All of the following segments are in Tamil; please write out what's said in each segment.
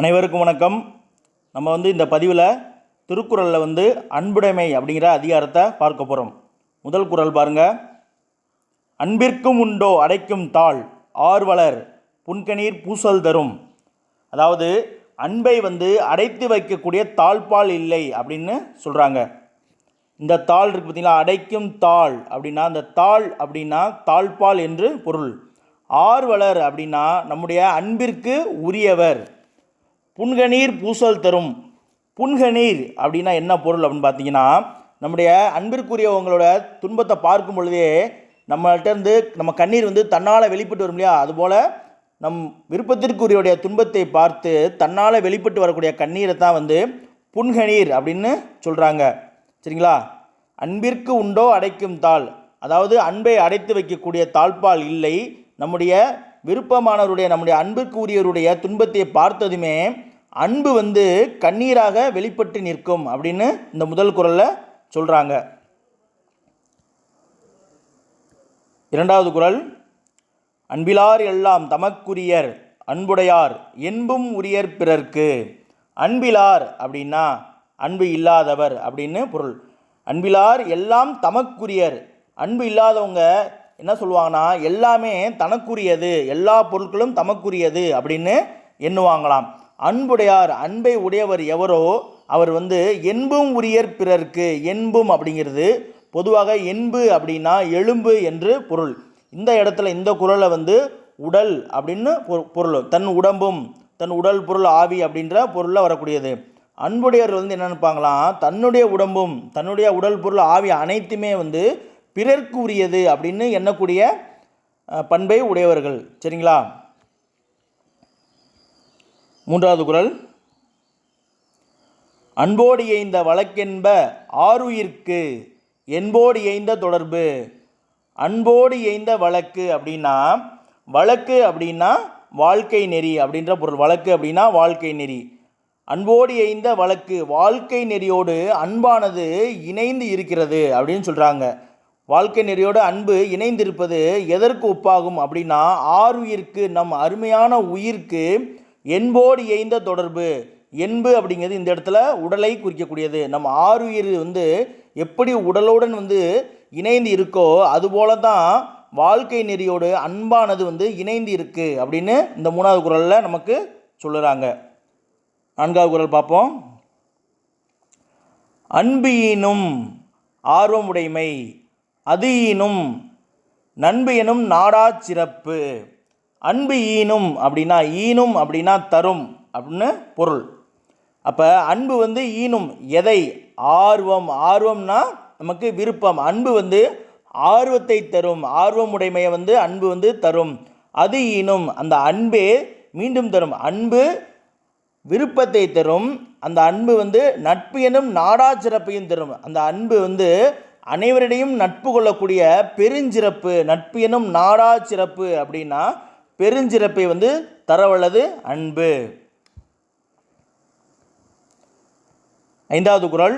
அனைவருக்கும் வணக்கம். நம்ம வந்து இந்த பதிவில் திருக்குறளில் வந்து அன்புடைமை அப்படிங்கிற அதிகாரத்தை பார்க்க போகிறோம் முதல் குரல் பாருங்க. அன்பிற்கும் உண்டோ அடைக்கும் தாள் ஆர்வலர் புன்கணீர் பூசல் தரும். அதாவது அன்பை வந்து அடைத்து வைக்கக்கூடிய தாழ்பால் இல்லை அப்படின்னு சொல்கிறாங்க இந்த தாள் இருக்கு பார்த்திங்கன்னா அடைக்கும் தாள் அப்படின்னா அந்த தாள் அப்படின்னா தாழ்பால் என்று பொருள். ஆர்வலர் அப்படின்னா நம்முடைய அன்பிற்கு உரியவர். புன்கணீர் பூசல் தரும். புன்கணீர் அப்படின்னா என்ன பொருள் அப்படின்னு பார்த்தீங்கன்னா நம்முடைய அன்பிற்குரியவங்களோட துன்பத்தை பார்க்கும் பொழுதே நம்மகிட்டேருந்து நம்ம கண்ணீர் வந்து தன்னால் வெளிப்பட்டு வரும் இல்லையா? அதுபோல் நம் விருப்பத்திற்குரியவுடைய துன்பத்தை பார்த்து தன்னால் வெளிப்பட்டு வரக்கூடிய கண்ணீரை தான் வந்து புன்கணீர் அப்படின்னு சொல்கிறாங்க சரிங்களா? அன்பிற்கு உண்டோ அடைக்கும் தாள். அதாவது அன்பை அடைத்து வைக்கக்கூடிய தாழ்பால் இல்லை. நம்முடைய விருப்பமானவருடைய நம்முடைய அன்பிற்கு உரியவருடைய துன்பத்தை பார்த்ததுமே அன்பு வந்து கண்ணீராக வெளிப்பட்டு நிற்கும் அப்படின்னு இந்த முதல் குரலில் சொல்கிறாங்க இரண்டாவது குரல் அன்பிலார் எல்லாம் தமக்குரியர் அன்புடையார் என்பும் உரியர் பிறர்க்கு. அன்பிலார் அப்படின்னா அன்பு இல்லாதவர் அப்படின்னு பொருள். அன்பிலார் எல்லாம் தமக்குரியர் அன்பு இல்லாதவங்க என்ன சொல்லுவாங்கன்னா எல்லாமே தனக்குரியது எல்லா பொருட்களும் தமக்குரியது அப்படின்னு எண்ணுவாங்களாம். அன்புடையார் அன்பை உடையவர் எவரோ அவர் வந்து என்பும் உரியர் பிறர்க்கு என்பும் அப்படிங்கிறது பொதுவாக என்பு அப்படின்னா எலும்பு என்று பொருள். இந்த இடத்துல இந்த குரலை வந்து உடல் அப்படின்னு பொ- பொருள். தன் உடம்பும் தன் உடல் பொருள் ஆவி அப்படின்ற பொருளில் வரக்கூடியது. அன்புடையவர் வந்து என்ன நினைப்பாங்களாம் தன்னுடைய உடம்பும் தன்னுடைய உடல் பொருள் ஆவி அனைத்துமே வந்து பிறர்க்கு உரியது அப்படின்னு எண்ணக்கூடிய பண்பை உடையவர்கள். சரிங்களா? மூன்றாவது குரல். அன்போடு எய்ந்த வழக்கென்ப ஆறுயிர்க்கு என்போடு எய்ந்த தொடர்பு. அன்போடு எய்ந்த வழக்கு அப்படின்னா வழக்கு அப்படின்னா வாழ்க்கை நெறி அப்படின்ற பொருள். வழக்கு அப்படின்னா வாழ்க்கை நெறி. அன்போடு எய்ந்த வழக்கு வாழ்க்கை நெறியோடு அன்பானது இணைந்து இருக்கிறது அப்படின்னு சொல்கிறாங்க வாழ்க்கை நெறியோடு அன்பு இணைந்திருப்பது எதற்கு ஒப்பாகும் அப்படின்னா ஆறுயிர்க்கு நம் அருமையான உயிர்க்கு என்போடு இயைந்த தொடர்பு. என்பு அப்படிங்கிறது இந்த இடத்துல உடலை குறிக்கக்கூடியது. நம்ம ஆறுயிர் வந்து எப்படி உடலுடன் வந்து இணைந்து இருக்கோ அதுபோல தான் வாழ்க்கை நெறியோடு அன்பானது வந்து இணைந்து இருக்குது அப்படின்னு இந்த மூணாவது குரலில் நமக்கு சொல்லுறாங்க. நான்காவது குரல் பார்ப்போம். அன்பு ஈனும் ஆர்வமுடைமை அது ஈனும் நண்பு எனும் நாடா சிறப்பு. அன்பு ஈனும் அப்படின்னா ஈனும் அப்படின்னா தரும் அப்படின்னு பொருள். அப்போ அன்பு வந்து ஈனும் எதை? ஆர்வம். ஆர்வம்னா நமக்கு விருப்பம். அன்பு வந்து ஆர்வத்தை தரும். ஆர்வமுடைமையை வந்து அன்பு வந்து தரும். அது ஈனும். அந்த அன்பே மீண்டும் தரும். அன்பு விருப்பத்தை தரும். அந்த அன்பு வந்து நட்பு எனும் நாடா சிறப்பையும் தரும். அந்த அன்பு வந்து அனைவரிடையும் நட்பு கொள்ளக்கூடிய பெருஞ்சிறப்பு நட்பு எனும் நாடா சிறப்பு அப்படின்னா பெருஞ்சிறப்பை வந்து தரவல்லது அன்பு. ஐந்தாவது குரல்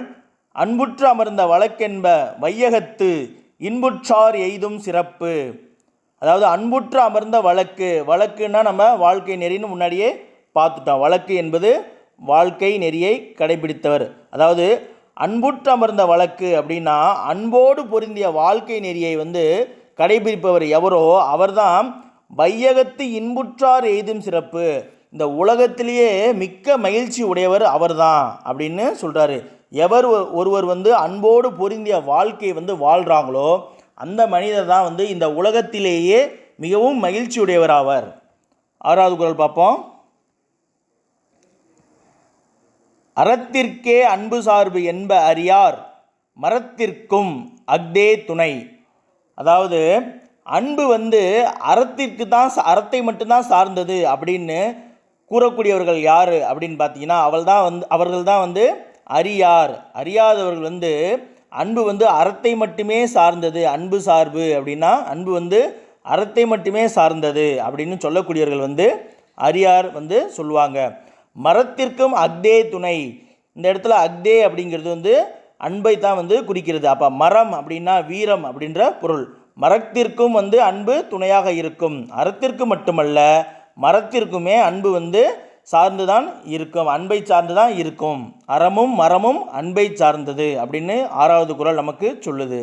அன்புற்று அமர்ந்த வழக்கென்ப வையகத்து இன்புற்றார் எய்தும் சிறப்பு. அதாவது அன்புற்று அமர்ந்த வழக்கு. வழக்குன்னா நம்ம வாழ்க்கை நெறின்னு முன்னாடியே பார்த்துட்டோம். வழக்கு என்பது வாழ்க்கை நெறியை கடைபிடித்தவர். அதாவது அன்புற்று அமர்ந்த வழக்கு அப்படின்னா அன்போடு பொருந்திய வாழ்க்கை நெறியை வந்து கடைபிடிப்பவர் எவரோ அவர்தான் வையகத்து இன்புற்றார் எய்தும் சிறப்பு. இந்த உலகத்திலேயே மிக்க மகிழ்ச்சி உடையவர் அவர்தான் அப்படின்னு சொல்கிறாரு எவர் ஒ- ஒருவர் வந்து அன்போடு பொருந்திய வாழ்க்கை வந்து வாழ்கிறாங்களோ அந்த மனிதர் தான் வந்து இந்த உலகத்திலேயே மிகவும் மகிழ்ச்சி உடையவர் ஆவார். ஆறாவது குரல் பார்ப்போம். அறத்திற்கே அன்பு சார்பு என்ப அறியார் மரத்திற்கும் அக்தே துணை. அதாவது அன்பு வந்து அறத்திற்கு தான் சா- அறத்தை மட்டும்தான் சார்ந்தது அப்படின்னு கூறக்கூடியவர்கள் யார் அப்படின்னு பார்த்தீங்கன்னா அவள் தான் வந்து அவர்கள் தான் வந்து அறியார். அறியாதவர்கள் வந்து அன்பு வந்து அறத்தை மட்டுமே சார்ந்தது. அன்பு சார்பு அப்படின்னா அன்பு வந்து அறத்தை மட்டுமே சார்ந்தது அப்படின்னு சொல்லக்கூடியவர்கள் வந்து அறியார் வந்து சொல்லுவாங்க. மரத்திற்கும் அக்தே துணை. இந்த இடத்துல அக்தே அப்படிங்கிறது வந்து அன்பை தான் வந்து குறிக்கிறது. அப்போ மரம் அப்படின்னா வீரம் அப்படின்ற பொருள். மரத்திற்கும் வந்து அன்பு துணையாக இருக்கும். அறத்திற்கு மட்டுமல்ல மரத்திற்குமே அன்பு வந்து சார்ந்து தான் இருக்கும். அன்பை சார்ந்து தான் இருக்கும். அறமும் மரமும் அன்பை சார்ந்தது அப்படின்னு ஆறாவது குறள் நமக்கு சொல்லுது.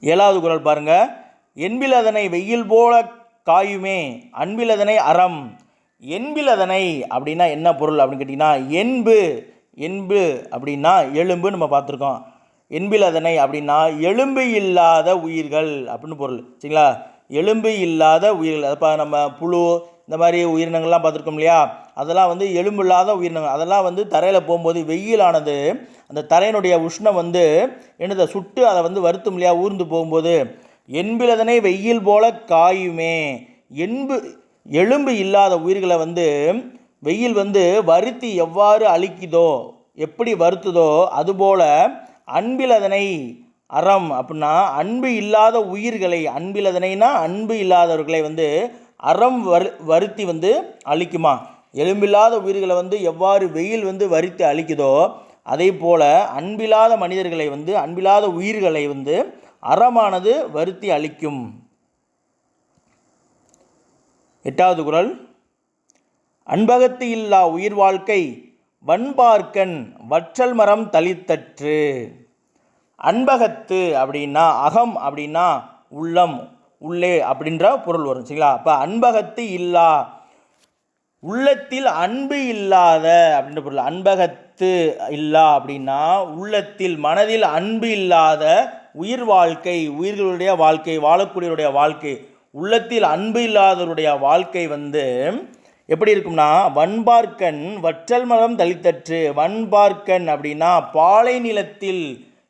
ஏழாவது குறள் பாருங்க. என்பிலதனை வெயில் போல காயுமே அன்பிலதனை அறம். என்பிலதனை அப்படின்னா என்ன பொருள் அப்படின்னு கேட்டிங்கன்னா என்பு என்பு அப்படின்னா எலும்பு நம்ம பார்த்துருக்கோம். என்பிலதனை அப்படின்னா எலும்பு இல்லாத உயிர்கள் அப்படின்னு பொருள். சரிங்களா? எலும்பு இல்லாத உயிர்கள் அப்போ நம்ம புழு இந்த மாதிரி உயிரினங்கள்லாம் பார்த்துருக்கோம் இல்லையா? அதெல்லாம் வந்து எலும்பு இல்லாத உயிரினங்கள். அதெல்லாம் வந்து தரையில் போகும்போது வெயிலானது அந்த தரையினுடைய உஷ்ணம் வந்து என்னதை? சுட்டு அதை வந்து வருத்தும் இல்லையா? ஊர்ந்து போகும்போது. என்பிலதனை வெயில் போல காயுமே. என்பு எலும்பு இல்லாத உயிர்களை வந்து வெயில் வந்து வருத்தி எவ்வாறு அழிக்குதோ எப்படி வருத்துதோ அதுபோல் அன்பிலதனை அறம் அப்படின்னா அன்பு இல்லாத உயிர்களை அன்பிலதனைனா அன்பு இல்லாதவர்களை வந்து அறம் வரு வருத்தி வந்து அழிக்குமா? எலும்பில்லாத உயிர்களை வந்து எவ்வாறு வெயில் வந்து வருத்தி அழிக்குதோ அதே போல் அன்பில்லாத மனிதர்களை வந்து அன்பில்லாத உயிர்களை வந்து அறமானது வருத்தி அழிக்கும். எட்டாவது குரல். அன்பகத்து இல்லா உயிர் வாழ்க்கை வன்பார்க்கன் வற்றல் மரம் தளித்தற்று. அன்பகத்து அப்படின்னா அகம் அப்படின்னா உள்ளம் உள்ளே அப்படின்ற பொருள் வரும் சரிங்களா? அப்போ அன்பகத்து இல்லா உள்ளத்தில் அன்பு இல்லாத அப்படின்ற பொருள். அன்பகத்து இல்லா அப்படின்னா உள்ளத்தில் மனதில் அன்பு இல்லாத உயிர் வாழ்க்கை உயிர்களுடைய வாழ்க்கை வாழக்கூடியவருடைய வாழ்க்கை உள்ளத்தில் அன்பு இல்லாதவருடைய வாழ்க்கை வந்து எப்படி இருக்கும்னா வன்பார்க்கன் வற்றல் மரம் தளித்தற்று வன்பார்க்கன் அப்படின்னா பாலை நிலத்தில்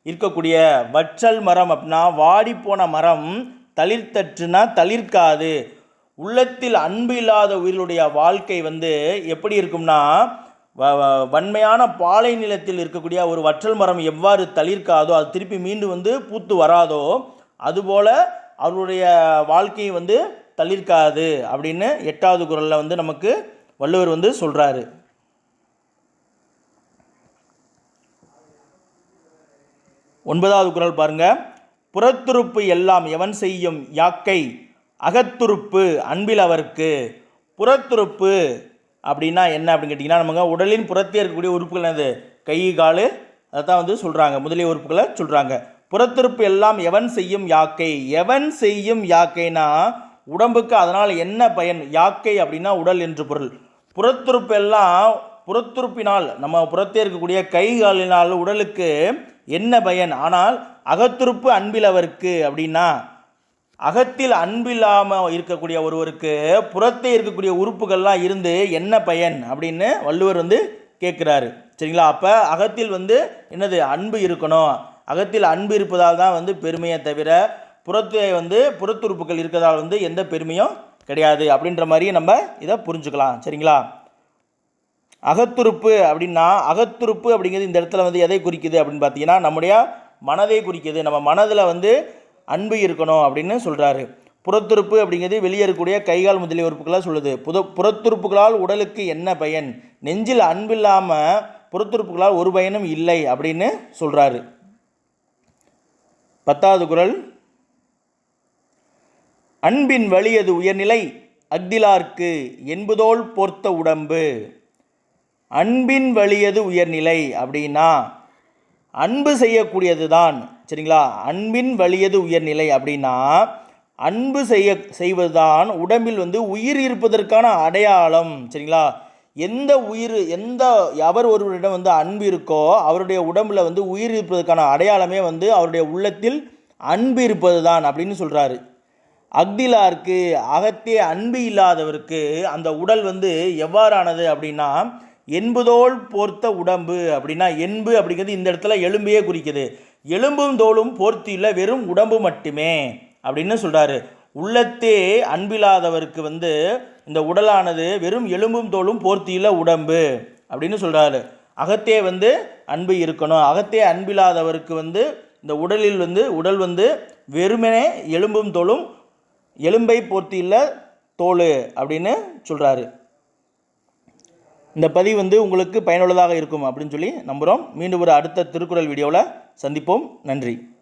இருக்கக்கூடிய வற்றல் மரம் அப்படின்னா வாடிப்போன மரம் தளிர்த்தற்றுனா தளிர்க்காது. உள்ளத்தில் அன்பு இல்லாத உயிர்களுடைய வாழ்க்கை வந்து எப்படி இருக்கும்னா வ- வன்மையான பாலை நிலத்தில் இருக்கக்கூடிய ஒரு வற்றல் மரம் எவ்வாறு தளிர்க்காதோ அது திருப்பி மீண்டும் வந்து பூத்து வராதோ அதுபோல் அவருடைய வாழ்க்கையை வந்து தளிர்க்காது அப்படின்னு எட்டாவது குரலில் வந்து நமக்கு வள்ளுவர் வந்து சொல்கிறாரு ஒன்பதாவது குரல் பாருங்க. புறத்துருப்பு எல்லாம் எவன் செய்யும் யாக்கை? அகத்துருப்பு அன்பில் அவர்க்கு. புறத்துருப்பு அப்படின்னா என்ன அப்படின்னு கேட்டிங்கன்னா நமக்கு உடலின் புறத்தே இருக்கக்கூடிய உறுப்புகள் என்னது? கை கால் அதை தான் வந்து சொல்கிறாங்க முதலிய உறுப்புகளை சொல்கிறாங்க புறத்துருப்பு எல்லாம் எவன் செய்யும் யாக்கை? எவன் செய்யும் யாக்கைனா உடம்புக்கு அதனால் என்ன பயன்? யாக்கை அப்படின்னா உடல் என்று பொருள். புறத்துறுப்பெல்லாம் புறத்துறுப்பினால் நம்ம புறத்தே இருக்கக்கூடிய கை காலினால் உடலுக்கு என்ன பயன்? ஆனால் அகத்துறுப்பு அன்பிலவர்க்கு அப்படின்னா அகத்தில் அன்பில்லாமல் இருக்கக்கூடிய ஒருவருக்கு புறத்தே இருக்கக்கூடிய உறுப்புகள்லாம் இருந்து என்ன பயன்? அப்படின்னு வள்ளுவர் வந்து கேட்குறாரு. சரிங்களா? அப்போ அகத்தில் வந்து என்னது? அன்பு இருக்கணும். அகத்தில் அன்பு இருப்பதால் தான் வந்து பெருமையை தவிர புறத்தே வந்து புறத்துறுப்புகள் இருக்கிறதால் வந்து எந்த பெருமையும் கிடையாது அப்படின்ற மாதிரி நம்ம இதை புரிஞ்சுக்கலாம். சரிங்களா? அகத்துறுப்பு அப்படின்னா அகத்துறுப்பு அப்படிங்கிறது இந்த இடத்துல வந்து எதை குறிக்குது அப்படின்னு பார்த்தீங்கன்னா நம்முடைய மனதை குறிக்குது. நம்ம மனதில் வந்து அன்பு இருக்கணும் அப்படின்னு சொல்கிறாரு புறத்துறுப்பு அப்படிங்கிறது வெளியேறக்கூடிய கைகால் முதலிய உறுப்புகளாக சொல்லுது. புத புறத்துறுப்புகளால் உடலுக்கு என்ன பயன்? நெஞ்சில் அன்பில்லாமல் புறத்துறுப்புகளால் ஒரு பயனும் இல்லை அப்படின்னு சொல்கிறாரு பத்தாவது குரல் அன்பின் வழியது உயர்நிலை அக்திலார்க்கு என்பதோல் பொர்த்த உடம்பு. அன்பின் வழியது உயர்நிலை அப்படின்னா அன்பு செய்யக்கூடியது தான் சரிங்களா? அன்பின் வழியது உயர்நிலை அப்படின்னா அன்பு செய்ய செய்வதுதான் உடம்பில் வந்து உயிர் இருப்பதற்கான அடையாளம். சரிங்களா? எந்த உயிர் எந்த எவர் ஒருவரிடம் வந்து அன்பு இருக்கோ அவருடைய உடம்பில் வந்து உயிர் இருப்பதற்கான அடையாளமே வந்து அவருடைய உள்ளத்தில் அன்பு இருப்பது தான் அப்படின்னு சொல்கிறாரு அக்திலாருக்கு அகத்தே அன்பு இல்லாதவருக்கு அந்த உடல் வந்து எவ்வாறானது அப்படின்னா என்பதோல் போர்த்த உடம்பு அப்படின்னா என்பு அப்படிங்கிறது இந்த இடத்துல எலும்பையே குறிக்குது. எலும்பும் தோலும் போர்த்தியுள்ள வெறும் உடம்பு மட்டுமே அப்படின்னு சொல்கிறாரு உள்ளத்தே அன்பில்லாதவருக்கு வந்து இந்த உடலானது வெறும் எலும்பும் தோலும் போர்த்தியுள்ள உடம்பு அப்படின்னு சொல்கிறாரு அகத்தே வந்து அன்பு இருக்கணும். அகத்தே அன்பில்லாதவருக்கு வந்து இந்த உடலில் வந்து உடல் வந்து வெறுமனே எலும்பும் தோலும் எலும்பை போர்த்தியில் தோல் அப்படின்னு சொல்கிறாரு இந்த பதிவு வந்து உங்களுக்கு பயனுள்ளதாக இருக்கும் அப்படின்னு சொல்லி நம்புகிறோம் மீண்டும் ஒரு அடுத்த திருக்குறள் வீடியோவில் சந்திப்போம். நன்றி.